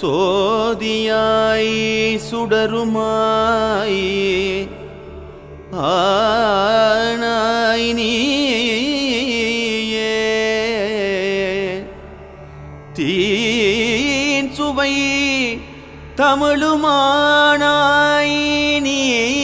சோதியாய் சுடருமாய். ஆனாய் நீயே. தீன் சுவை தமிழுமானாய் நீ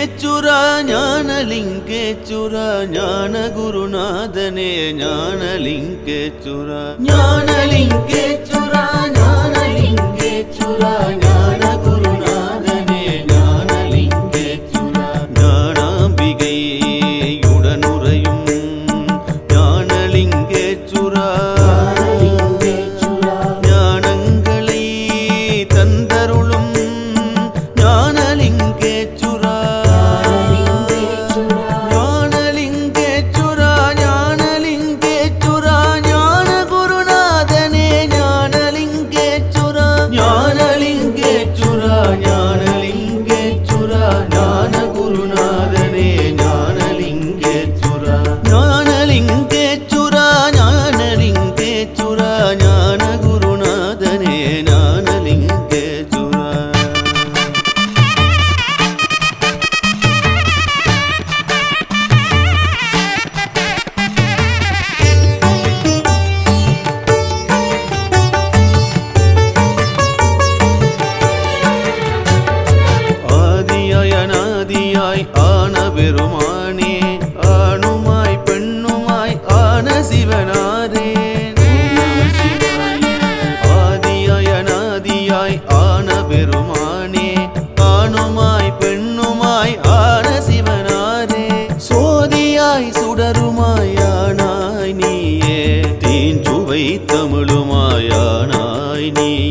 சிவாய ஞானலிங்கேச்சுர ஞானலிங்கேச்சுர ஞான குருநாதனே ஞானலிங்கேச்சுர ஞானலிங்கேச்சுர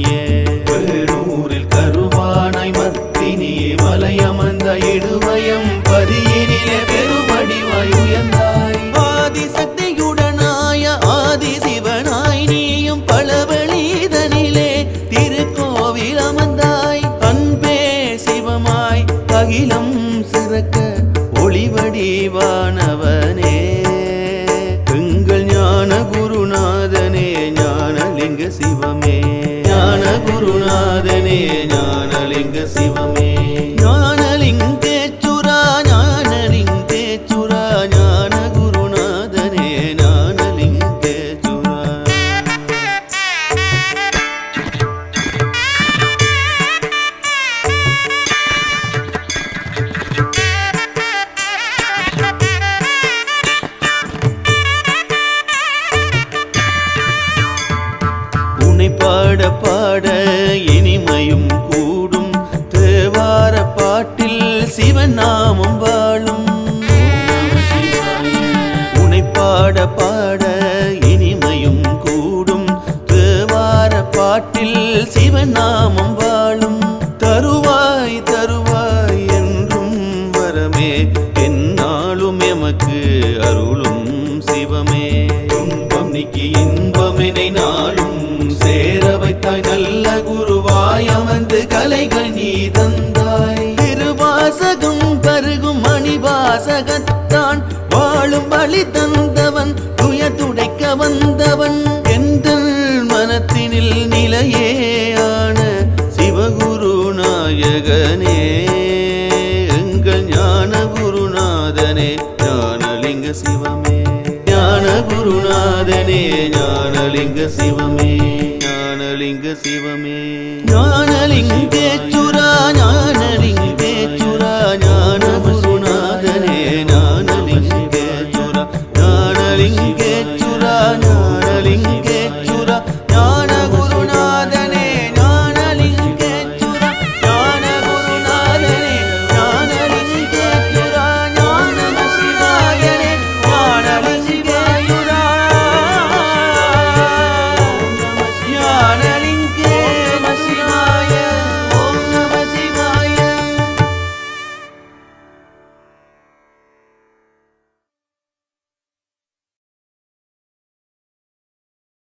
நீயே வேலூரில் கருவானாய் மத்தினியே மலையமர்ந்த இடுவயம் பதியினிலே பெருமடிவாய் உயர்ந்தாய். ஆதிசக்தியுடனாய ஆதி சிவனாய் நீயும் பளவழிதனிலே திருக்கோவில் அமர்ந்தாய். அன்பே சிவமாய் அகிலம் சிறக்க ஒளிவடிவானவனே குருநாதனே ஞானலிங்க சிவமே. சிவன் நாமம் வாழும். தருவாய் தருவாய் என்றும் வரமே. என்னாலும் எமக்கு அருளும் சிவமே. துன்பம் நீக்கி இன்பமெனை நாளும். சேர வைத்தாய் நல்ல குருவாய் அமர்ந்து கலைகள் நீ தந்தாய். திருவாசகம் பருகும் மணிவாசகத்தான் வாழும் வழி தந்தவன் துய துடைக்க வந்தவன். எந்த மனத்தினில் நிலையே. குருநாதனே ஞானலிங்க சிவமே. ஞான குருநாதனே ஞானலிங்க சிவமே. ஞானலிங்க சிவமே. ஞானலிங்க